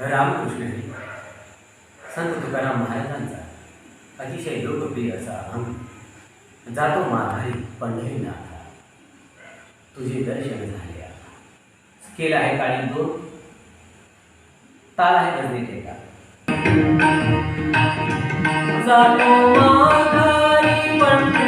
रामकृष्ण जी संत तो तुकाराम महाराजांचा अतिशय लोकप्रिय असा अभंग जातो माघारी पंढरीनाथा तुझे दर्शन झाले स्केल आहे काळी दोन ताल आहे गजने टेका जातो माघारी पंढरी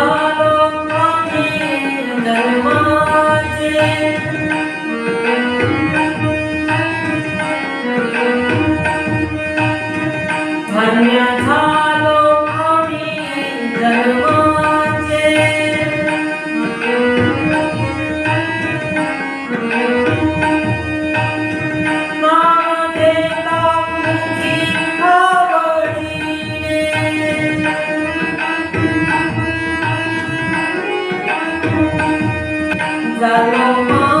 Salomón.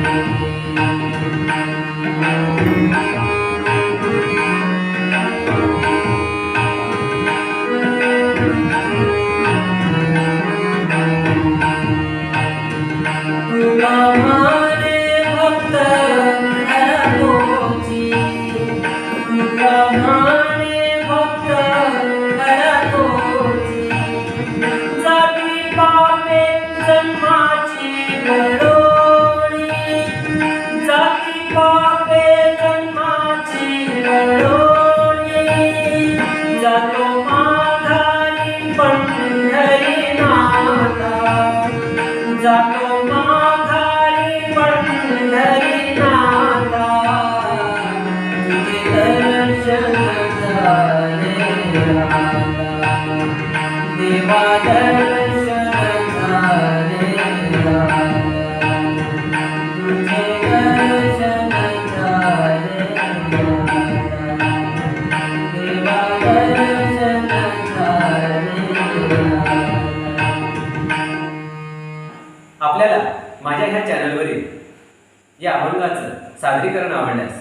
आपल्याला माझ्या ह्या चॅनलवरील या अभंगाचं सादरीकरण आवडल्यास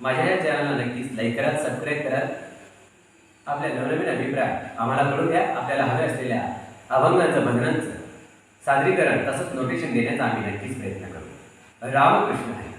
माझ्या या चॅनलला नक्कीच लाईक करा सबस्क्राईब करा. आपल्या नवनवीन अभिप्राय आम्हाला कळून द्या आपल्याला हवे असलेल्या अभंगांचं भजनांचं सादरीकरण तसंच नोटेशन देण्याचा आम्ही नक्कीच प्रयत्न करू. रामकृष्ण आहे